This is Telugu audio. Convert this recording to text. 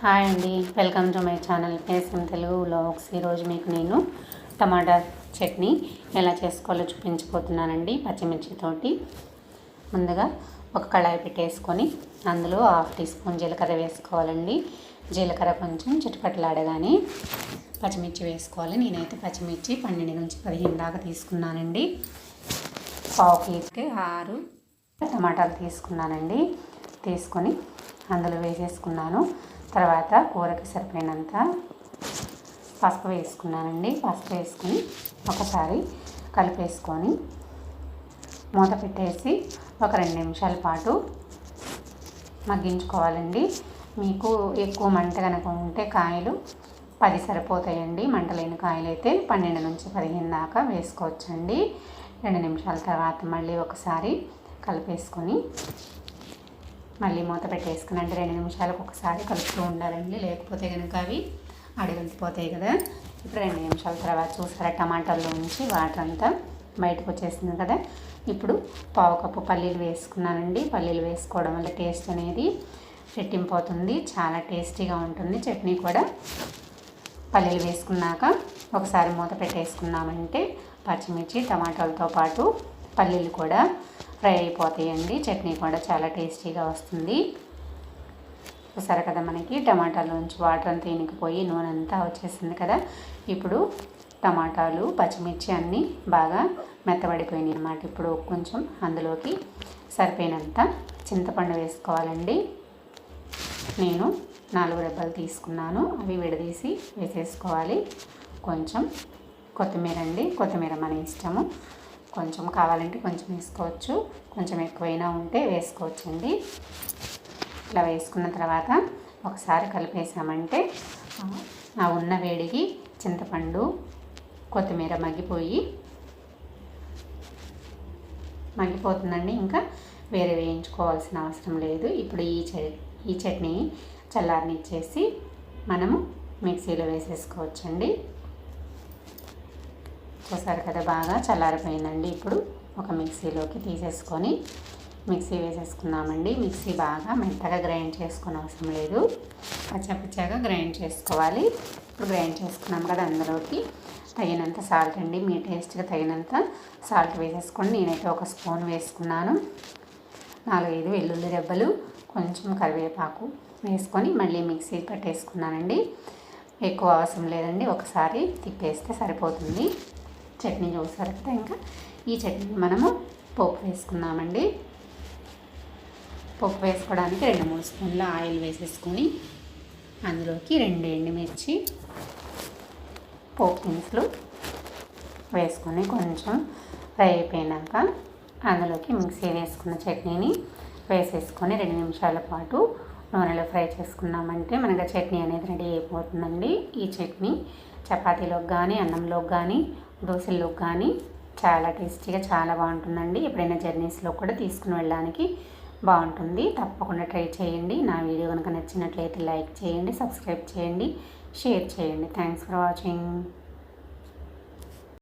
హాయ్ అండి. వెల్కమ్ టు మై ఛానల్ పేసం తెలుగు వ్లాగ్స్. ఈరోజు మీకు నేను టమాటా చట్నీ ఎలా చేసుకోవాలో చూపించబోతున్నానండి పచ్చిమిర్చితోటి. ముందుగా ఒక కళాయి పెట్టేసుకొని అందులో హాఫ్ టీ స్పూన్ జీలకర్ర వేసుకోవాలండి. జీలకర్ర కొంచెం చిటపట్లాడగానే పచ్చిమిర్చి వేసుకోవాలి. నేనైతే పచ్చిమిర్చి పన్నెండు నుంచి పదిహేను దాకా తీసుకున్నానండి. పావు కేజీకి ఆరు టమాటాలు తీసుకున్నానండి. తీసుకొని అందులో వేసేసుకున్నాను. తర్వాత కూరకి సరిపోయినంత పసుపు వేసుకున్నానండి. పసుపు వేసుకొని ఒకసారి కలిపేసుకొని మూత పెట్టేసి ఒక రెండు నిమిషాల పాటు మగ్గించుకోవాలండి. మీకు ఎక్కువ మంట కనుక ఉంటే కాయలు పది సరిపోతాయండి. మంట లేని కాయలు అయితే పన్నెండు నుంచి పదిహేను దాకా వేసుకోవచ్చండి. రెండు నిమిషాల తర్వాత మళ్ళీ ఒకసారి కలిపేసుకొని మళ్ళీ మూత పెట్టేసుకుని అంటే రెండు నిమిషాలకు ఒకసారి కలుపుతూ ఉండాలండి. లేకపోతే కనుక అవి అడిగిపోతాయి కదా. ఇప్పుడు రెండు నిమిషాల తర్వాత చూసారా టమాటాల్లో నుంచి వాటర్ అంతా బయటకు వచ్చేసింది కదా. ఇప్పుడు పావు కప్పు పల్లీలు వేసుకున్నానండి. పల్లీలు వేసుకోవడం వల్ల టేస్ట్ అనేది రెట్టింపోతుంది చాలా టేస్టీగా ఉంటుంది. చట్నీ కూడా పల్లీలు వేసుకున్నాక ఒకసారి మూత పెట్టేసుకున్నామంటే పచ్చిమిర్చి టమాటాలతో పాటు పల్లీలు కూడా ఫ్రై అయిపోతాయండి. చట్నీ కూడా చాలా టేస్టీగా వస్తుంది. చూసారు కదా మనకి? టమాటాలోంచి వాటర్ అంతా ఇనికిపోయి నూనె అంతా వచ్చేసింది కదా? ఇప్పుడు టమాటాలు పచ్చిమిర్చి అన్నీ బాగా మెత్తబడిపోయినాయి అన్నమాట. ఇప్పుడు కొంచెం అందులోకి సరిపోయినంత చింతపండు వేసుకోవాలండి. నేను నాలుగు డబ్బాలు తీసుకున్నాను. అవి విడదీసి వేసేసుకోవాలి. కొంచెం కొత్తిమీర అండి. కొత్తిమీర మన ఇష్టము. కొంచెం కావాలంటే కొంచెం వేసుకోవచ్చు. కొంచెం ఎక్కువైనా ఉంటే వేసుకోవచ్చండి. ఇట్లా వేసుకున్న తర్వాత ఒకసారి కలిపేసామంటే ఆ ఉన్న వేడికి చింతపండు కొత్తిమీర మగ్గిపోయి మగ్గిపోతుందండి. ఇంకా వేరే వేయించుకోవాల్సిన అవసరం లేదు. ఇప్పుడు ఈ ఈ చట్నీ చల్లారనిచ్చేసి మనము మిక్సీలో వేసేసుకోవచ్చండి. చూసారు కదా బాగా చల్లారిపోయిందండి. ఇప్పుడు ఒక మిక్సీలోకి తీసేసుకొని మిక్సీ వేసేసుకున్నామండి మిక్సీ బాగా మెత్తగా గ్రైండ్ చేసుకుని అవసరం లేదు. పచ్చపచ్చగా గ్రైండ్ చేసుకోవాలి. ఇప్పుడు గ్రైండ్ చేసుకున్నాం కదా అందులోకి. తగినంత సాల్ట్ అండి. మీ టేస్ట్గా తగినంత సాల్ట్ వేసేసుకోండి నేనైతే ఒక స్పూన్ వేసుకున్నాను. నాలుగైదు వెల్లుల్లి రెబ్బలు కొంచెం కరివేపాకు వేసుకొని మళ్ళీ మిక్సీ పట్టేసుకున్నానండి. ఎక్కువ అవసరం లేదండి. ఒకసారి తిప్పేస్తే సరిపోతుంది. చట్నీ చూసారు? కదా ఇంకా ఈ చట్నీ మనము పోపు వేసుకున్నామండి పప్పు వేసుకోవడానికి రెండు మూడు స్పూన్ల ఆయిల్ వేసేసుకొని అందులోకి రెండు ఎండుమిర్చి పోపు దినుసులు వేసుకొని కొంచెం ఫ్రై అయిపోయినాక అందులోకి మిక్సీ వేసుకున్న చట్నీని వేసేసుకొని రెండు నిమిషాల పాటు నూనెలో ఫ్రై చేసుకున్నామంటే మనకి చట్నీ అనేది రెడీ అయిపోతుందండి. ఈ చట్నీ చపాతీలోకి కానీ అన్నంలోకి కానీ దోశల్లోకి కానీ చాలా టేస్టీగా చాలా బాగుంటుందండి. ఎప్పుడైనా జర్నీస్లో కూడా తీసుకుని వెళ్ళడానికి బాగుంటుంది. తప్పకుండా ట్రై చేయండి. నా వీడియో కనుక నచ్చినట్లయితే లైక్ చేయండి సబ్స్క్రైబ్ చేయండి షేర్ చేయండి. Thanks for watching.